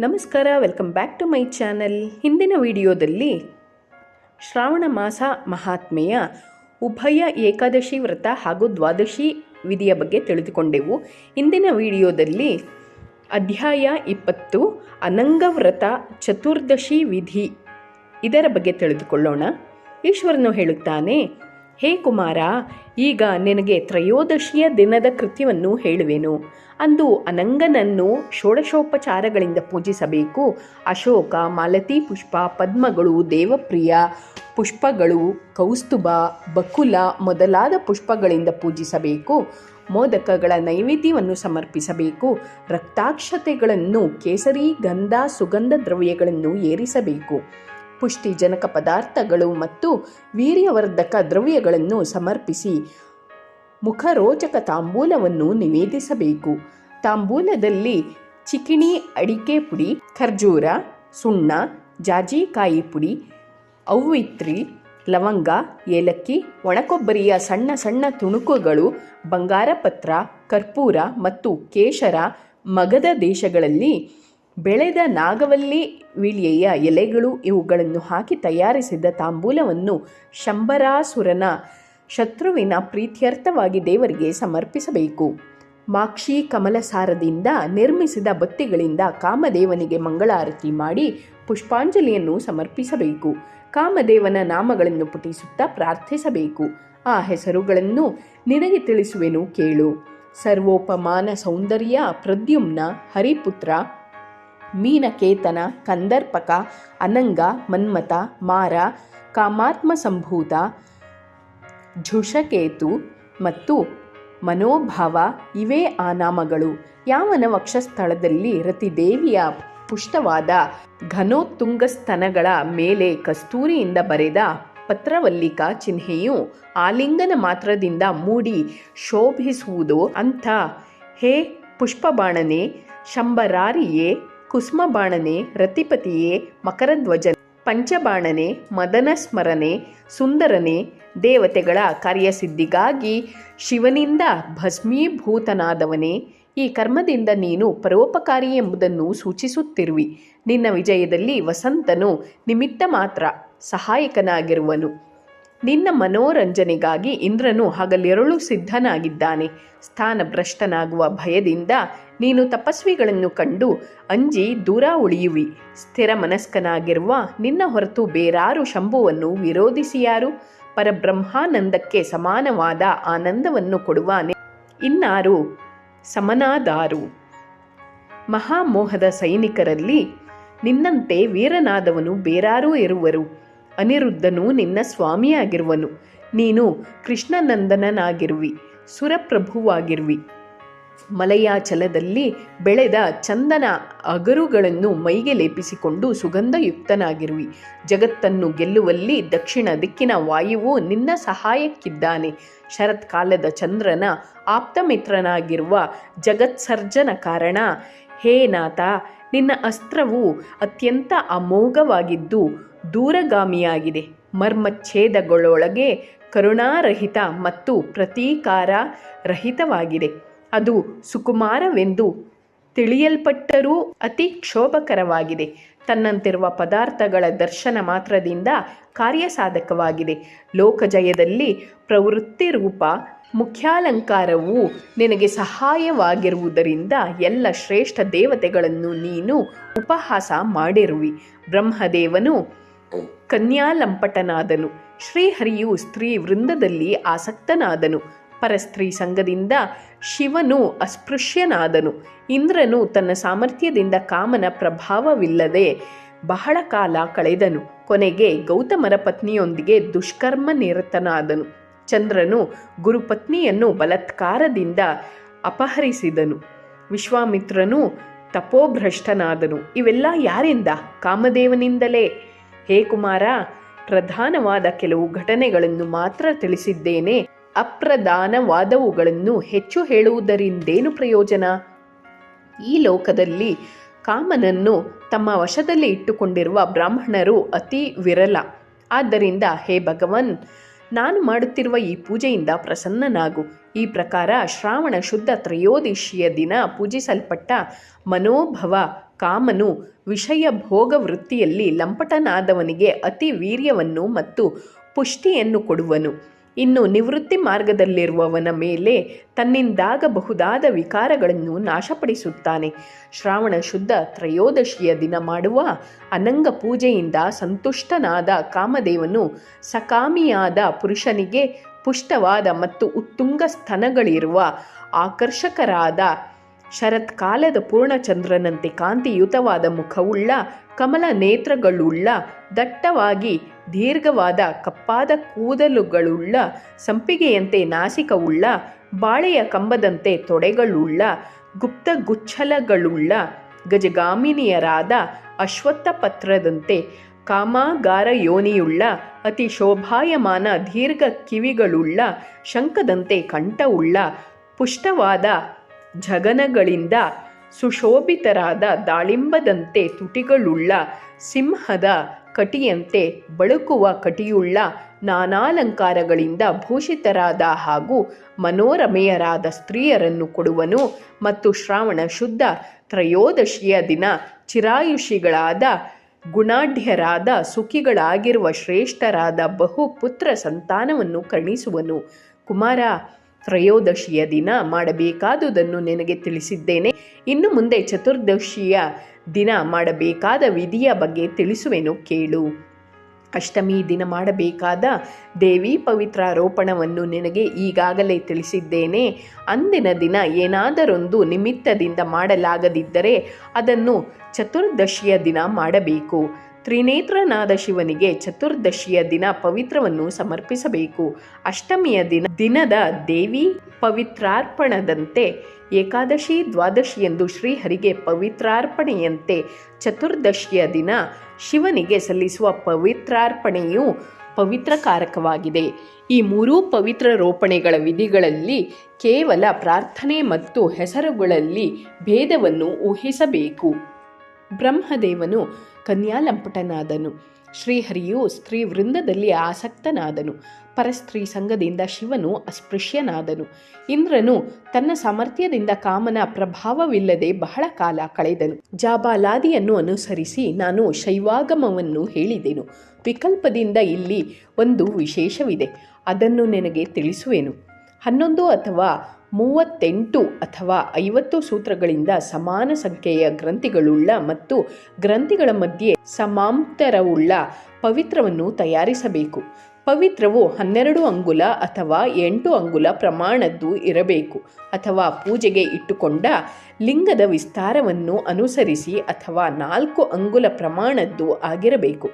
ನಮಸ್ಕಾರ welcome back to my channel ಹಿಂದಿನ ವಿಡಿಯೋದಲ್ಲಿ ಶ್ರಾವಣ ಮಾಸ ಮಹಾತ್ಮೆಯ ಉಭಯ ಏಕಾದಶಿ ವ್ರತ ಹಾಗೂ ದ್ವಾದಶಿ ವಿಧಿಯ ಬಗ್ಗೆ ತಿಳಿದುಕೊಂಡೆವು. ಇಂದಿನ ವಿಡಿಯೋದಲ್ಲಿ ಅಧ್ಯಾಯ ಇಪ್ಪತ್ತು ಅನಂಗವ್ರತ ಚತುರ್ದಶಿ ವಿಧಿ ಇದರ ಬಗ್ಗೆ ತಿಳಿದುಕೊಳ್ಳೋಣ. ಈಶ್ವರನು ಹೇಳುತ್ತಾನೆ ಹೇ ಕುಮಾರ, ಈಗ ನಿನಗೆ ತ್ರಯೋದಶಿಯ ದಿನದ ಕೃತ್ಯವನ್ನು ಹೇಳುವೆನು. ಅಂದು ಅನಂಗನನ್ನು ಷೋಡಶೋಪಚಾರಗಳಿಂದ ಪೂಜಿಸಬೇಕು. ಅಶೋಕ, ಮಾಲತಿ, ಪುಷ್ಪ, ಪದ್ಮಗಳು, ದೇವಪ್ರಿಯ, ಪುಷ್ಪಗಳು, ಕೌಸ್ತುಭ, ಬಕುಲ ಮೊದಲಾದ ಪುಷ್ಪಗಳಿಂದ ಪೂಜಿಸಬೇಕು. ಮೋದಕಗಳ ನೈವೇದ್ಯವನ್ನು ಸಮರ್ಪಿಸಬೇಕು. ರಕ್ತಾಕ್ಷತೆಗಳನ್ನು ಕೇಸರಿ, ಗಂಧ, ಸುಗಂಧ ದ್ರವ್ಯಗಳನ್ನು ಏರಿಸಬೇಕು. ಪುಷ್ಟಿಜನಕ ಪದಾರ್ಥಗಳು ಮತ್ತು ವೀರ್ಯವರ್ಧಕ ದ್ರವ್ಯಗಳನ್ನು ಸಮರ್ಪಿಸಿ ಮುಖರೋಚಕ ತಾಂಬೂಲವನ್ನು ನಿವೇದಿಸಬೇಕು. ತಾಂಬೂಲದಲ್ಲಿ ಚಿಕಿಣಿ ಅಡಿಕೆ ಪುಡಿ, ಖರ್ಜೂರ, ಸುಣ್ಣ, ಜಾಜಿಕಾಯಿ ಪುಡಿ ಅವ್ವಿತ್ರಿ ಲವಂಗ, ಏಲಕ್ಕಿ, ಒಣಕೊಬ್ಬರಿಯ ಸಣ್ಣ ಸಣ್ಣ ತುಣುಕುಗಳು, ಬಂಗಾರಪತ್ರ, ಕರ್ಪೂರ ಮತ್ತು ಕೇಶರ ಮಗದ ದೇಶಗಳಲ್ಲಿ ಬೆಳೆದ ನಾಗವಲ್ಲಿ ವೀಳ್ಯೆಯ ಎಲೆಗಳು ಇವುಗಳನ್ನು ಹಾಕಿ ತಯಾರಿಸಿದ ತಾಂಬೂಲವನ್ನು ಶಂಬರಾಸುರನ ಶತ್ರುವಿನ ಪ್ರೀತ್ಯರ್ಥವಾಗಿ ದೇವರಿಗೆ ಸಮರ್ಪಿಸಬೇಕು. ಮಾಕ್ಷಿ ಕಮಲಸಾರದಿಂದ ನಿರ್ಮಿಸಿದ ಬತ್ತಿಗಳಿಂದ ಕಾಮದೇವನಿಗೆ ಮಂಗಳಾರತಿ ಮಾಡಿ ಪುಷ್ಪಾಂಜಲಿಯನ್ನು ಸಮರ್ಪಿಸಬೇಕು. ಕಾಮದೇವನ ನಾಮಗಳನ್ನು ಪುಟಿಸುತ್ತಾ ಪ್ರಾರ್ಥಿಸಬೇಕು. ಆ ಹೆಸರುಗಳನ್ನು ನಿನಗೆ ತಿಳಿಸುವೆನು ಕೇಳು. ಸರ್ವೋಪಮಾನ ಸೌಂದರ್ಯ ಪ್ರದ್ಯುಮ್ನ ಹರಿಪುತ್ರ ಮೀನಕೇತನ, ಕಂದರ್ಪಕ, ಅನಂಗ ಮನ್ಮತ ಮಾರ, ಕಾಮಾತ್ಮ ಸಂಭೂತ, ಝುಷಕೇತು ಮತ್ತು ಮನೋಭಾವ ಇವೇ ಆ ನಾಮಗಳು. ಯಾವನ ವಕ್ಷಸ್ಥಳದಲ್ಲಿ ರತಿದೇವಿಯ ಪುಷ್ಟವಾದ ಘನೋತ್ತುಂಗ ಸ್ತನಗಳ ಮೇಲೆ ಕಸ್ತೂರಿಯಿಂದ ಬರೆದ ಪತ್ರವಲ್ಲಿಕ ಚಿಹ್ನೆಯು ಆಲಿಂಗನ ಮಾತ್ರದಿಂದ ಮೂಡಿ ಶೋಭಿಸುವುದು ಅಂಥ ಹೇ ಪುಷ್ಪಬಾಣನೆ, ಶಂಬರಾರಿಯೇ ಕುಸುಮಬಾಣನೆ ರತಿಪತಿಯೇ ಮಕರಧ್ವಜ ಪಂಚಬಾಣನೆ ಮದನ ಸ್ಮರಣೆ ಸುಂದರನೆ ದೇವತೆಗಳ ಕಾರ್ಯಸಿದ್ಧಿಗಾಗಿ ಶಿವನಿಂದ ಭಸ್ಮೀಭೂತನಾದವನೇ. ಈ ಕರ್ಮದಿಂದ ನೀನು ಪರೋಪಕಾರಿ ಎಂಬುದನ್ನು ಸೂಚಿಸುತ್ತಿರುವಿ. ನಿನ್ನ ವಿಜಯದಲ್ಲಿ ವಸಂತನು ನಿಮಿತ್ತ ಮಾತ್ರ ಸಹಾಯಕನಾಗಿರುವನು. ನಿನ್ನ ಮನೋರಂಜನೆಗಾಗಿ ಇಂದ್ರನು ಹಗಲಿರುಳು ಸಿದ್ಧನಾಗಿದ್ದಾನೆ. ಸ್ಥಾನ ಭ್ರಷ್ಟನಾಗುವ ಭಯದಿಂದ ನೀನು ತಪಸ್ವಿಗಳನ್ನು ಕಂಡು ಅಂಜಿ ದೂರ ಉಳಿಯುವಿ. ಸ್ಥಿರ ಮನಸ್ಕನಾಗಿರುವ ನಿನ್ನ ಹೊರತು ಬೇರಾರು ಶಂಭುವನ್ನು ವಿರೋಧಿಸಿಯಾರು ಪರಬ್ರಹ್ಮಾನಂದಕ್ಕೆ ಸಮಾನವಾದ ಆನಂದವನ್ನು ಕೊಡುವ ಇನ್ನಾರು ಸಮನಾದಾರು. ಮಹಾಮೋಹದ ಸೈನಿಕರಲ್ಲಿ ನಿನ್ನಂತೆ ವೀರನಾದವನು ಬೇರಾರೂ ಇರುವರು. ಅನಿರುದ್ಧನು ನಿನ್ನ ಸ್ವಾಮಿಯಾಗಿರುವನು. ನೀನು ಕೃಷ್ಣನಂದನನಾಗಿರುವಿ, ಸುರಪ್ರಭುವಾಗಿರುವಿ. ಮಲಯಾಚಲದಲ್ಲಿ ಬೆಳೆದ ಚಂದನ ಅಗರುಗಳನ್ನು ಮೈಗೆ ಲೇಪಿಸಿಕೊಂಡು ಸುಗಂಧಯುಕ್ತನಾಗಿರುವಿ. ಜಗತ್ತನ್ನು ಗೆಲ್ಲುವಲ್ಲಿ ದಕ್ಷಿಣ ದಿಕ್ಕಿನ ವಾಯುವು ನಿನ್ನ ಸಹಾಯಕ್ಕಿದ್ದಾನೆ. ಶರತ್ಕಾಲದ ಚಂದ್ರನ ಆಪ್ತಮಿತ್ರನಾಗಿರುವ ಜಗತ್ಸರ್ಜನ ಕಾರಣ, ಹೇ ನಾಥ, ನಿನ್ನ ಅಸ್ತ್ರವು ಅತ್ಯಂತ ಅಮೋಘವಾಗಿದ್ದು ದೂರಗಾಮಿಯಾಗಿದೆ. ಮರ್ಮಚ್ಛೇದಗಳೊಳಗೆ ಕರುಣಾರಹಿತ ಮತ್ತು ಪ್ರತೀಕಾರ ರಹಿತವಾಗಿದೆ ಅದು ಸುಕುಮಾರವೆಂದು ತಿಳಿಯಲ್ಪಟ್ಟರೂ ಅತಿ ಕ್ಷೋಭಕರವಾಗಿದೆ. ತನ್ನಂತಿರುವ ಪದಾರ್ಥಗಳ ದರ್ಶನ ಮಾತ್ರದಿಂದ ಕಾರ್ಯಸಾಧಕವಾಗಿದೆ. ಲೋಕಜಯದಲ್ಲಿ ಪ್ರವೃತ್ತಿ ರೂಪ ಮುಖ್ಯಾಲಂಕಾರವು ನಿನಗೆ ಸಹಾಯವಾಗಿರುವುದರಿಂದ ಎಲ್ಲ ಶ್ರೇಷ್ಠ ದೇವತೆಗಳನ್ನು ನೀನು ಉಪಹಾಸ ಮಾಡಿರುವಿ. ಬ್ರಹ್ಮದೇವನು ಕನ್ಯಾಲಂಪಟನಾದನು. ಶ್ರೀಹರಿಯು ಸ್ತ್ರೀ ವೃಂದದಲ್ಲಿ ಆಸಕ್ತನಾದನು. ಪರಸ್ತ್ರೀ ಸಂಘದಿಂದ ಶಿವನು ಅಸ್ಪೃಶ್ಯನಾದನು. ಇಂದ್ರನು ತನ್ನ ಸಾಮರ್ಥ್ಯದಿಂದ ಕಾಮನ ಪ್ರಭಾವವಿಲ್ಲದೆ ಬಹಳ ಕಾಲ ಕಳೆದನು. ಕೊನೆಗೆ ಗೌತಮರ ಪತ್ನಿಯೊಂದಿಗೆ ದುಷ್ಕರ್ಮ ನಿರತನಾದನು ಚಂದ್ರನು ಗುರುಪತ್ನಿಯನ್ನು ಬಲತ್ಕಾರದಿಂದ ಅಪಹರಿಸಿದನು. ವಿಶ್ವಾಮಿತ್ರನು ತಪೋಭ್ರಷ್ಟನಾದನು. ಇವೆಲ್ಲ ಯಾರಿಂದ? ಕಾಮದೇವನಿಂದಲೇ. ಹೇ ಕುಮಾರ, ಪ್ರಧಾನವಾದ ಕೆಲವು ಘಟನೆಗಳನ್ನು ಮಾತ್ರ ತಿಳಿಸಿದ್ದೇನೆ. ಅಪ್ರಧಾನವಾದವುಗಳನ್ನು ಹೆಚ್ಚು ಹೇಳುವುದರಿಂದೇನು ಪ್ರಯೋಜನ? ಈ ಲೋಕದಲ್ಲಿ ಕಾಮನನ್ನು ತಮ್ಮ ವಶದಲ್ಲಿ ಇಟ್ಟುಕೊಂಡಿರುವ ಬ್ರಾಹ್ಮಣರು ಅತಿ ವಿರಲ. ಆದ್ದರಿಂದ ಹೇ ಭಗವನ್, ನಾನು ಮಾಡುತ್ತಿರುವ ಈ ಪೂಜೆಯಿಂದ ಪ್ರಸನ್ನನಾಗು. ಈ ಪ್ರಕಾರ ಶ್ರಾವಣ ಶುದ್ಧ ತ್ರಯೋದಶಿಯ ದಿನ ಪೂಜಿಸಲ್ಪಟ್ಟ ಮನೋಭವ ಕಾಮನು ವಿಷಯ ಭೋಗ ವೃತ್ತಿಯಲ್ಲಿ ಲಂಪಟನಾದವನಿಗೆ ಅತಿ ವೀರ್ಯವನ್ನು ಮತ್ತು ಪುಷ್ಟಿಯನ್ನು ಕೊಡುವನು. ಇನ್ನು ನಿವೃತ್ತಿ ಮಾರ್ಗದಲ್ಲಿರುವವನ ಮೇಲೆ ತನ್ನಿಂದಾಗಬಹುದಾದ ವಿಕಾರಗಳನ್ನು ನಾಶಪಡಿಸುತ್ತಾನೆ. ಶ್ರಾವಣ ಶುದ್ಧ ತ್ರಯೋದಶಿಯ ದಿನ ಮಾಡುವ ಅನಂಗ ಪೂಜೆಯಿಂದ ಸಂತುಷ್ಟನಾದ ಕಾಮದೇವನು ಸಕಾಮಿಯಾದ ಪುರುಷನಿಗೆ ಪುಷ್ಟವಾದ ಮತ್ತು ಉತ್ತುಂಗ ಸ್ತನಗಳಿರುವ ಆಕರ್ಷಕರಾದ ಶರತ್ಕಾಲದ ಪೂರ್ಣಚಂದ್ರನಂತೆ ಕಾಂತಿಯುತವಾದ ಮುಖವುಳ್ಳ ಕಮಲ ನೇತ್ರಗಳುಳ್ಳ ದಟ್ಟವಾಗಿ ದೀರ್ಘವಾದ ಕಪ್ಪಾದ ಕೂದಲುಗಳುಳ್ಳ ಸಂಪಿಗೆಯಂತೆ ನಾಸಿಕವುಳ್ಳ ಬಾಳೆಯ ಕಂಬದಂತೆ ತೊಡೆಗಳುಳ್ಳ ಗುಪ್ತ ಗುಚ್ಛಲಗಳುಳ್ಳ ಗಜಗಾಮಿನಿಯರಾದ ಅಶ್ವತ್ಥ ಪತ್ರದಂತೆ ಕಾಮಾಗಾರ ಯೋನಿಯುಳ್ಳ ಅತಿ ಶೋಭಾಯಮಾನ ದೀರ್ಘ ಕಿವಿಗಳುಳ್ಳ ಶಂಖದಂತೆ ಕಂಠವುಳ್ಳ ಪುಷ್ಟವಾದ ಜಗನಗಳಿಂದ ಸುಶೋಭಿತರಾದ ದಾಳಿಂಬದಂತೆ ತುಟಿಗಳುಳ್ಳ ಸಿಂಹದ ಕಟಿಯಂತೆ ಬಳುಕುವ ಕಟಿಯುಳ್ಳ ನಾನಾಲಂಕಾರಗಳಿಂದ ಭೂಷಿತರಾದ ಹಾಗೂ ಮನೋರಮೆಯರಾದ ಸ್ತ್ರೀಯರನ್ನು ಕೊಡುವನು ಮತ್ತು ಶ್ರಾವಣ ಶುದ್ಧ ತ್ರಯೋದಶಿಯ ದಿನ ಚಿರಾಯುಷಿಗಳಾದ ಗುಣಾಢ್ಯರಾದ ಸುಖಿಗಳಾಗಿರುವ ಶ್ರೇಷ್ಠರಾದ ಬಹು ಪುತ್ರ ಸಂತಾನವನ್ನು ಕರುಣಿಸುವನು. ಕುಮಾರ ತ್ರಯೋದಶಿಯ ದಿನ ಮಾಡಬೇಕಾದುದನ್ನು ನಿನಗೆ ತಿಳಿಸಿದ್ದೇನೆ. ಇನ್ನು ಮುಂದೆ ಚತುರ್ದಶಿಯ ದಿನ ಮಾಡಬೇಕಾದ ವಿಧಿಯ ಬಗ್ಗೆ ತಿಳಿಸುವೆನು, ಕೇಳು. ಅಷ್ಟಮಿ ದಿನ ಮಾಡಬೇಕಾದ ದೇವಿ ಪವಿತ್ರ ರೋಪಣವನ್ನು ನಿನಗೆ ಈಗಾಗಲೇ ತಿಳಿಸಿದ್ದೇನೆ. ಅಂದಿನ ದಿನ ಏನಾದರೊಂದು ನಿಮಿತ್ತದಿಂದ ಮಾಡಲಾಗದಿದ್ದರೆ ಅದನ್ನು ಚತುರ್ದಶಿಯ ದಿನ ಮಾಡಬೇಕು. ತ್ರಿನೇತ್ರನಾದ ಶಿವನಿಗೆ ಚತುರ್ದಶಿಯ ದಿನ ಪವಿತ್ರವನ್ನು ಸಮರ್ಪಿಸಬೇಕು. ಅಷ್ಟಮಿಯ ದಿನ ದಿನದ ದೇವಿ ಪವಿತ್ರಾರ್ಪಣದಂತೆ ಏಕಾದಶಿ ದ್ವಾದಶಿ ಎಂದು ಶ್ರೀಹರಿಗೆ ಪವಿತ್ರಾರ್ಪಣೆಯಂತೆ ಚತುರ್ದಶಿಯ ದಿನ ಶಿವನಿಗೆ ಸಲ್ಲಿಸುವ ಪವಿತ್ರಾರ್ಪಣೆಯು ಪವಿತ್ರಕಾರಕವಾಗಿದೆ. ಈ ಮೂರೂ ಪವಿತ್ರ ರೋಪಣೆಗಳ ವಿಧಿಗಳಲ್ಲಿ ಕೇವಲ ಪ್ರಾರ್ಥನೆ ಮತ್ತು ಹೆಸರುಗಳಲ್ಲಿ ಭೇದವನ್ನು ಊಹಿಸಬೇಕು. ಬ್ರಹ್ಮದೇವನು ಕನ್ಯಾಲಂಪಟನಾದನು. ಶ್ರೀಹರಿಯು ಸ್ತ್ರೀ ವೃಂದದಲ್ಲಿ ಆಸಕ್ತನಾದನು. ಪರಸ್ತ್ರೀ ಸಂಘದಿಂದ ಶಿವನು ಅಸ್ಪೃಶ್ಯನಾದನು. ಇಂದ್ರನು ತನ್ನ ಸಾಮರ್ಥ್ಯದಿಂದ ಕಾಮನ ಪ್ರಭಾವವಿಲ್ಲದೆ ಬಹಳ ಕಾಲ ಕಳೆದನು. ಜಾಬಾಲಾದಿಯನ್ನು ಅನುಸರಿಸಿ ನಾನು ಶೈವಾಗಮವನ್ನು ಹೇಳಿದೆನು. ವಿಕಲ್ಪದಿಂದ ಇಲ್ಲಿ ಒಂದು ವಿಶೇಷವಿದೆ. ಅದನ್ನು ನಿನಗೆ ತಿಳಿಸುವೆನು. ಹನ್ನೊಂದು ಅಥವಾ ಮೂವತ್ತೆಂಟು ಅಥವಾ ಐವತ್ತು ಸೂತ್ರಗಳಿಂದ ಸಮಾನ ಸಂಖ್ಯೆಯ ಗ್ರಂಥಿಗಳುಳ್ಳ ಮತ್ತು ಗ್ರಂಥಿಗಳ ಮಧ್ಯೆ ಸಮಾಂತರವುಳ್ಳ ಪವಿತ್ರವನ್ನು ತಯಾರಿಸಬೇಕು. ಪವಿತ್ರವು ಹನ್ನೆರಡು ಅಂಗುಲ ಅಥವಾ ಎಂಟು ಅಂಗುಲ ಪ್ರಮಾಣದ್ದು ಇರಬೇಕು ಅಥವಾ ಪೂಜೆಗೆ ಇಟ್ಟುಕೊಂಡ ಲಿಂಗದ ವಿಸ್ತಾರವನ್ನು ಅನುಸರಿಸಿ ಅಥವಾ ನಾಲ್ಕು ಅಂಗುಲ ಪ್ರಮಾಣದ್ದು ಆಗಿರಬೇಕು.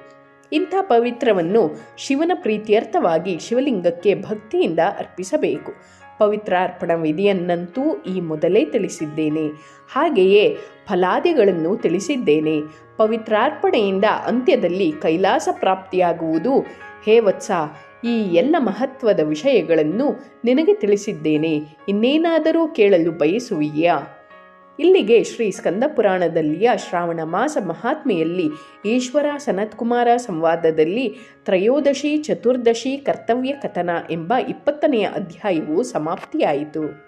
ಇಂಥ ಪವಿತ್ರವನ್ನು ಶಿವನ ಪ್ರೀತ್ಯರ್ಥವಾಗಿ ಶಿವಲಿಂಗಕ್ಕೆ ಭಕ್ತಿಯಿಂದ ಅರ್ಪಿಸಬೇಕು. ಪವಿತ್ರಾರ್ಪಣ ವಿಧಿಯನ್ನಂತೂ ಈ ಮೊದಲೇ ತಿಳಿಸಿದ್ದೇನೆ. ಹಾಗೆಯೇ ಫಲಾದಿಗಳನ್ನು ತಿಳಿಸಿದ್ದೇನೆ. ಪವಿತ್ರಾರ್ಪಣೆಯಿಂದ ಅಂತ್ಯದಲ್ಲಿ ಕೈಲಾಸ ಪ್ರಾಪ್ತಿಯಾಗುವುದು. ಹೇ ವತ್ಸ, ಈ ಎಲ್ಲ ಮಹತ್ವದ ವಿಷಯಗಳನ್ನು ನಿನಗೆ ತಿಳಿಸಿದ್ದೇನೆ. ಇನ್ನೇನಾದರೂ ಕೇಳಲು ಬಯಸುವಿಯಾ? ಇಲ್ಲಿಗೆ ಶ್ರೀ ಸ್ಕಂದ ಪುರಾಣದಲ್ಲಿಯ ಶ್ರಾವಣ ಮಾಸ ಮಹಾತ್ಮೆಯಲ್ಲಿ ಈಶ್ವರ ಸನತ್ಕುಮಾರ ಸಂವಾದದಲ್ಲಿ ತ್ರಯೋದಶಿ ಚತುರ್ದಶಿ ಕರ್ತವ್ಯ ಕಥನ ಎಂಬ ಇಪ್ಪತ್ತನೆಯ ಅಧ್ಯಾಯವು ಸಮಾಪ್ತಿಯಾಯಿತು.